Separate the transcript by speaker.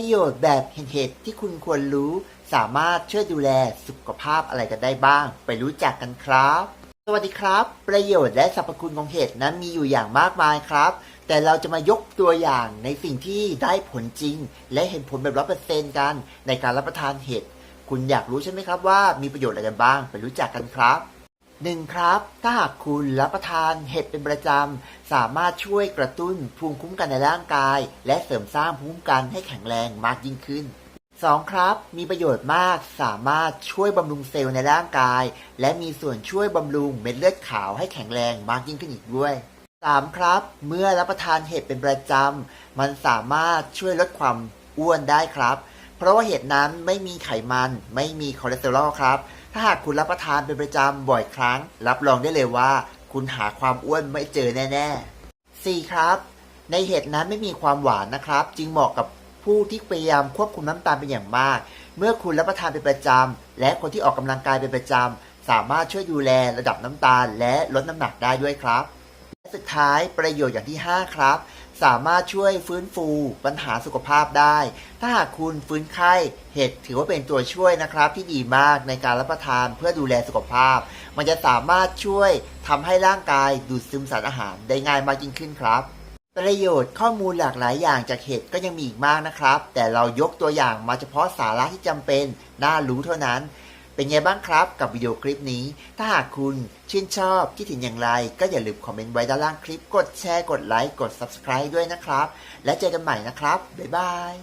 Speaker 1: ประโยชน์แบบเห็ดๆที่คุณควรรู้ สามารถช่วยดูแลสุขภาพอะไรกันได้บ้าง ไปรู้จักกันครับ สวัสดีครับ ประโยชน์และสรรพคุณของเห็ดนั้นมีอยู่อย่างมากมายครับ แต่เราจะมายกตัวอย่างในสิ่งที่ได้ผลจริง และเห็นผลแบบร้อเปอร์เซ็นกันในการรับประทานเห็ดคุณอยากรู้ใช่ไหมครับว่ามีประโยชน์อะไรกันบ้าง ไปรู้จักกันครับ หนึ่งครับ ถ้าหากคุณรับประทานเห็ดเป็นประจำ สามารถช่วยกระตุ้นภูมิคุ้มกันในร่างกาย และเสริมสร้างภูมิคุ้มกันให้แข็งแรงมากยิ่งขึ้น 2. ครับ มีประโยชน์มากสามารถช่วยบำรุงเซลล์ในร่างกาย และมีส่วนช่วยบำรุงเม็ดเลือดขาวให้แข็งแรงมากยิ่งขึ้นอีกด้วย 3. ครับ เมื่อรับประทานเห็ดเป็นประจำ มันสามารถช่วยลดความอ้วนได้ครับ เพราะว่าเห็ดนั้นไม่มีไขมัน ไม่มีคอเลสเตอรอลครับ ถ้าหากคุณรับประทานเป็นประจำบ่อยครั้ง รับรองได้เลยว่า คุณหาความอ้วนไม่เจอแน่ๆ 4. ครับ ในเห็ดนั้นไม่มีความหวานนะครับ จึงเหมาะกับผู้ที่พยายามควบคุมน้ำตาลเป็นอย่างมาก เมื่อคุณรับประทานเป็นประจำและคนที่ออกกำลังกายเป็นประจำสามารถช่วยดูแลระดับน้ำตาล และลดน้ำหนักได้ด้วยครับและสุดท้ายประโยชน์อย่างที่ 5 ครับ สามารถช่วยฟื้นฟูปัญหาสุขภาพได้ ถ้าหากคุณฟื้นไข้เห็ดถือว่าเป็นตัวช่วยนะครับ ที่ดีมากในการรับประทานเพื่อดูแลสุขภาพ มันจะสามารถช่วยทำให้ร่างกายดูดซึมสารอาหารได้ง่ายมากยิ่งขึ้นครับประโยชน์ข้อมูลหลากหลายอย่างจากเห็ดก็ยังมีอีกมากนะครับ แต่เรายกตัวอย่างมาเฉพาะสาระที่จำเป็นน่ารู้เท่านั้น เป็นไงบ้างครับกับวิดีโอคลิปนี้ ถ้าหากคุณชื่นชอบคิดเห็นอย่างไร ก็อย่าลืมคอมเมนต์ไว้ด้านล่างคลิป กดแชร์ กดไลค์ กด Subscribe ด้วยนะครับ และเจอกันใหม่นะครับ บ๊ายบาย